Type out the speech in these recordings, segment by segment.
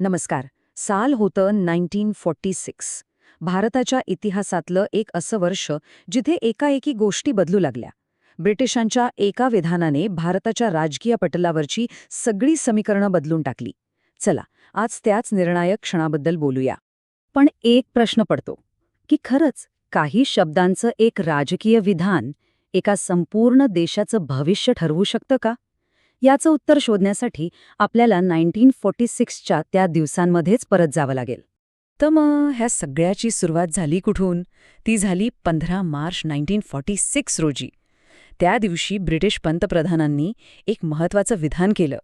नमस्कार. साल होतं नाईन्टीन फॉर्टी सिक्स. भारताच्या इतिहासातलं एक असं वर्ष जिथे एकाएकी गोष्टी बदलू लागल्या. ब्रिटिशांच्या एका विधानाने भारताच्या राजकीय पटलावरची सगळी समीकरणं बदलून टाकली. चला आज त्याच निर्णायक क्षणाबद्दल बोलूया. पण एक प्रश्न पडतो की खरंच काही शब्दांचं एक राजकीय विधान एका संपूर्ण देशाचं भविष्य ठरवू शकतं का? याचं उत्तर शोधण्यासाठी आपल्याला नाईन्टीन फोर्टी सिक्सच्या त्या दिवसांमध्येच परत जावं लागेल. तर मग ह्या सगळ्याची सुरुवात झाली कुठून? ती झाली पंधरा मार्च नाईन्टीन फॉर्टी सिक्स रोजी. त्या दिवशी ब्रिटिश पंतप्रधानांनी एक महत्वाचं विधान केलं.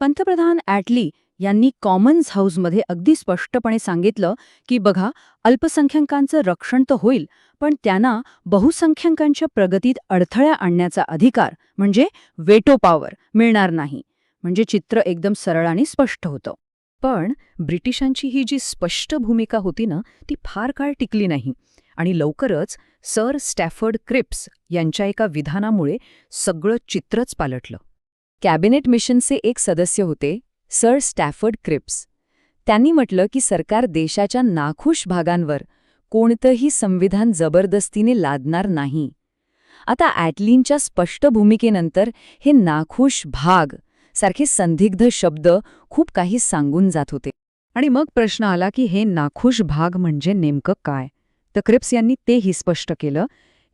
पंतप्रधान ॲटली यांनी कॉमन्स हाऊसमध्ये अगदी स्पष्टपणे सांगितलं की बघा अल्पसंख्याकांचं रक्षण तर होईल पण त्यांना बहुसंख्याकांच्या प्रगतीत अडथळ्या आणण्याचा अधिकार म्हणजे वेटो पॉवर मिळणार नाही. म्हणजे चित्र एकदम सरळ आणि स्पष्ट होतं. पण ब्रिटिशांची ही जी स्पष्ट भूमिका होती ना ती फार काळ टिकली नाही. आणि लवकरच सर स्टॅफर्ड क्रिप्स यांच्या एका विधानामुळे सगळं चित्रच पालटलं. कॅबिनेट मिशनचे एक सदस्य होते सर स्टॅफर्ड क्रिप्स. त्यांनी म्हटलं की सरकार देशाच्या नाखुश भागांवर कोणतंही संविधान जबरदस्तीने लादणार नाही. आता ॲटलीनच्या स्पष्ट भूमिकेनंतर हे नाखुश भाग सारखे संदिग्ध शब्द खूप काही सांगून जात होते. आणि मग प्रश्न आला की हे नाखुश भाग म्हणजे नेमकं काय? तर क्रिप्स यांनी तेही स्पष्ट केलं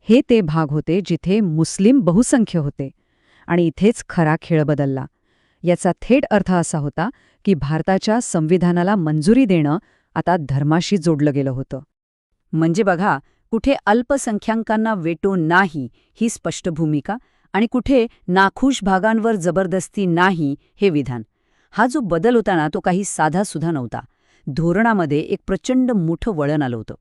हे ते भाग होते जिथे मुस्लिम बहुसंख्य होते आणि इथेच खरा खेळ बदलला. याचा थेट अर्थ असा होता की भारताच्या संविधानाला मंजुरी देणं आता धर्माशी जोडलं गेलं होतं. म्हणजे बघा कुठे अल्पसंख्याकांना वेटो नाही ही स्पष्ट भूमिका आणि कुठे नाखुश भागांवर जबरदस्ती नाही हे विधान. हा जो बदल होता ना तो काही साधासुधा नव्हता. धोरणामध्ये एक प्रचंड मोठं वळण आलं होतं.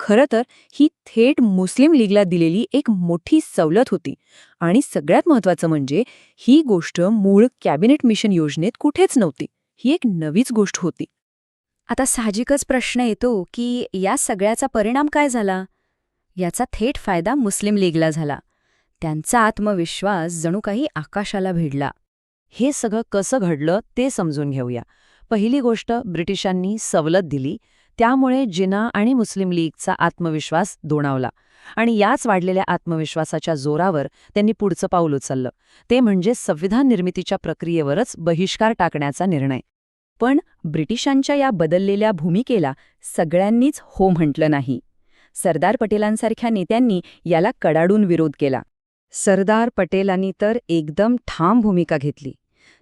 खरं तर ही थेट मुस्लिम लीगला दिलेली एक मोठी सवलत होती. आणि सगळ्यात महत्वाचं म्हणजे ही गोष्ट मूळ कॅबिनेट मिशन योजनेत कुठेच नव्हती. ही एक नवीच गोष्ट होती. आता साहजिकच प्रश्न येतो की या सगळ्याचा परिणाम काय झाला? याचा थेट फायदा मुस्लिम लीगला झाला. त्यांचा आत्मविश्वास जणू काही आकाशाला भिडला. हे सगळं कसं घडलं ते समजून घेऊया. पहिली गोष्ट ब्रिटिशांनी सवलत दिली. त्यामुळे जिना आणि मुस्लिम लीगचा आत्मविश्वास दोणावला आणि याच वाढलेल्या आत्मविश्वासाच्या जोरावर त्यांनी पुढचं पाऊल उचललं. ते म्हणजे संविधान निर्मितीच्या प्रक्रियेवरच बहिष्कार टाकण्याचा निर्णय. पण ब्रिटिशांच्या या बदललेल्या भूमिकेला सगळ्यांनीच हो म्हटलं नाही. सरदार पटेलांसारख्या नेत्यांनी याला कडाडून विरोध केला. सरदार पटेलांनी तर एकदम ठाम भूमिका घेतली.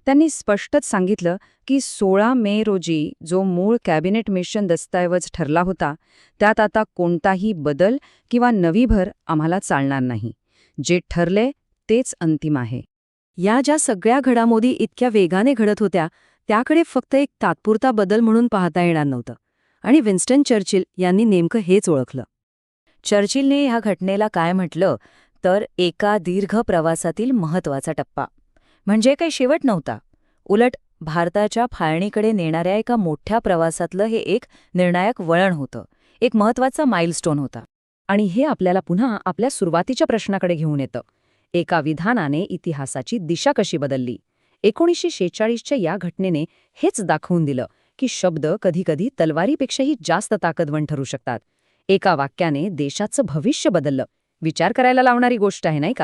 त्यांनी स्पष्टच सांगितलं की सोळा मे रोजी जो मूळ कॅबिनेट मिशन दस्तऐवज ठरला होता त्यात आता कोणताही बदल किंवा नवी भर आम्हाला चालणार नाही. जे ठरले तेच अंतिम आहे. या ज्या सगळ्या घडामोडी इतक्या वेगाने घडत होत्या त्याकडे फक्त एक तात्पुरता बदल म्हणून पाहता येणार नव्हतं. आणि विन्स्टन चर्चिल यांनी नेमकं हेच ओळखलं. चर्चिलने ह्या घटनेला काय म्हटलं? तर एका दीर्घ प्रवासातील महत्त्वाचा टप्पा. म्हणजे काही शेवट नव्हता. उलट भारताच्या फाळणीकडे नेणाऱ्या एका मोठ्या प्रवासातलं हे एक निर्णायक वळण होतं. एक महत्त्वाचा माइलस्टोन होता. आणि हे आपल्याला पुन्हा आपल्या सुरुवातीच्या प्रश्नाकडे घेऊन येतं. एका विधानाने इतिहासाची दिशा कशी बदलली? एकोणीसशे शेहेचाळीसच्या या घटनेने हेच दाखवून दिलं की शब्द कधीकधी तलवारीपेक्षाही जास्त ताकदवण ठरू शकतात. एका वाक्याने देशाचं भविष्य बदललं. विचार करायला लावणारी गोष्ट आहे नाही का?